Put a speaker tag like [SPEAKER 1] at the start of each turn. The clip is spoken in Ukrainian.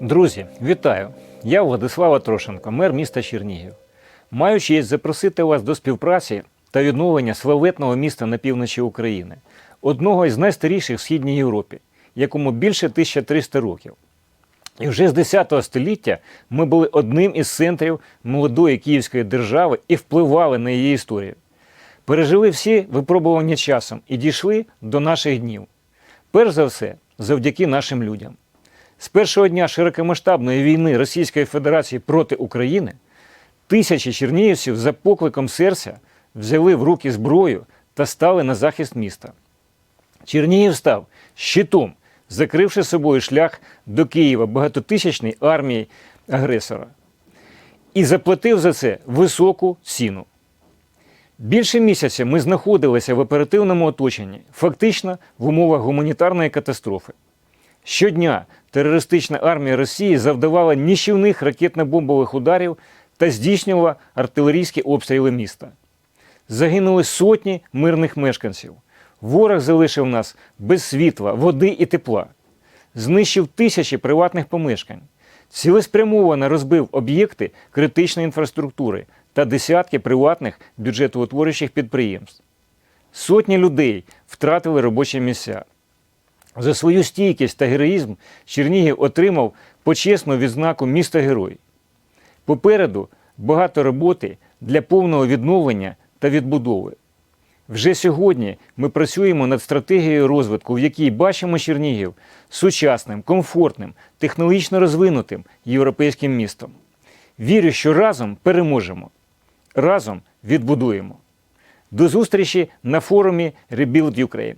[SPEAKER 1] Друзі, вітаю! Я Владислава Трошенко, мер міста Чернігів. Маю честь запросити вас до співпраці та відновлення славетного міста на півночі України, одного із найстаріших в Східній Європі, якому більше 1300 років. І вже з 10 століття ми були одним із центрів молодої Київської держави і впливали на її історію. Пережили всі випробування часом і дійшли до наших днів. Перш за все, завдяки нашим людям. З першого дня широкомасштабної війни Російської Федерації проти України тисячі чернігівців за покликом серця взяли в руки зброю та стали на захист міста. Чернігів став щитом, закривши собою шлях до Києва багатотисячної армії агресора. І заплатив за це високу ціну. Більше місяця ми знаходилися в оперативному оточенні, фактично в умовах гуманітарної катастрофи. Щодня терористична армія Росії завдавала ніщівних ракетно-бомбових ударів та здійснювала артилерійські обстріли міста. Загинули сотні мирних мешканців. Ворог залишив нас без світла, води і тепла, знищив тисячі приватних помешкань, цілеспрямовано розбив об'єкти критичної інфраструктури та десятки приватних бюджетоутворюючих підприємств. Сотні людей втратили робочі місця. За свою стійкість та героїзм Чернігів отримав почесну відзнаку міста Герой. Попереду багато роботи для повного відновлення та відбудови. Вже сьогодні ми працюємо над стратегією розвитку, в якій бачимо Чернігів сучасним, комфортним, технологічно розвинутим європейським містом. Вірю, що разом переможемо, разом відбудуємо. До зустрічі на форумі Rebuild Ukraine.